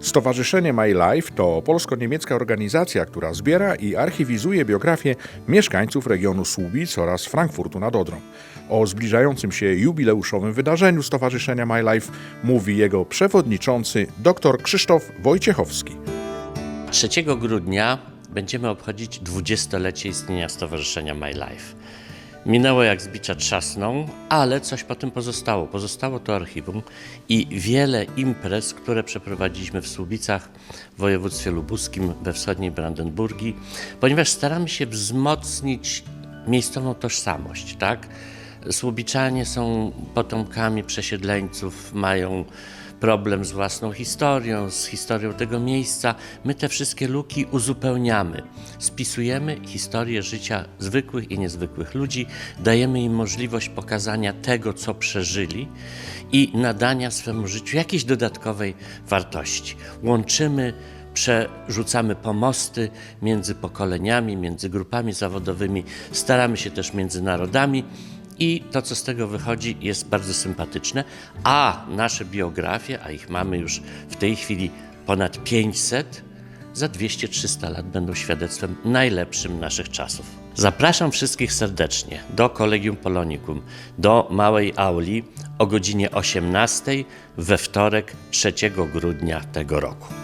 Stowarzyszenie My Life to polsko-niemiecka organizacja, która zbiera i archiwizuje biografię mieszkańców regionu Słubic oraz Frankfurtu nad Odrą. O zbliżającym się jubileuszowym wydarzeniu Stowarzyszenia My Life mówi jego przewodniczący dr Krzysztof Wojciechowski. 3 grudnia będziemy obchodzić 20-lecie istnienia Stowarzyszenia My Life. Minęło jak z bicia trzasną, ale coś po tym pozostało. Pozostało to archiwum i wiele imprez, które przeprowadziliśmy w Słubicach, w województwie lubuskim, we wschodniej Brandenburgii, ponieważ staramy się wzmocnić miejscową tożsamość, tak? Słubiczanie są potomkami przesiedleńców, mają problem z własną historią, z historią tego miejsca. My te wszystkie luki uzupełniamy. Spisujemy historię życia zwykłych i niezwykłych ludzi, dajemy im możliwość pokazania tego, co przeżyli i nadania swemu życiu jakiejś dodatkowej wartości. Łączymy przerzucamy pomosty między pokoleniami, między grupami zawodowymi, staramy się też między narodami i to, co z tego wychodzi, jest bardzo sympatyczne. A nasze biografie, a ich mamy już w tej chwili ponad 500, za 200-300 lat będą świadectwem najlepszym naszych czasów. Zapraszam wszystkich serdecznie do Kolegium Polonikum, do małej auli o godzinie 18 we wtorek 3 grudnia tego roku.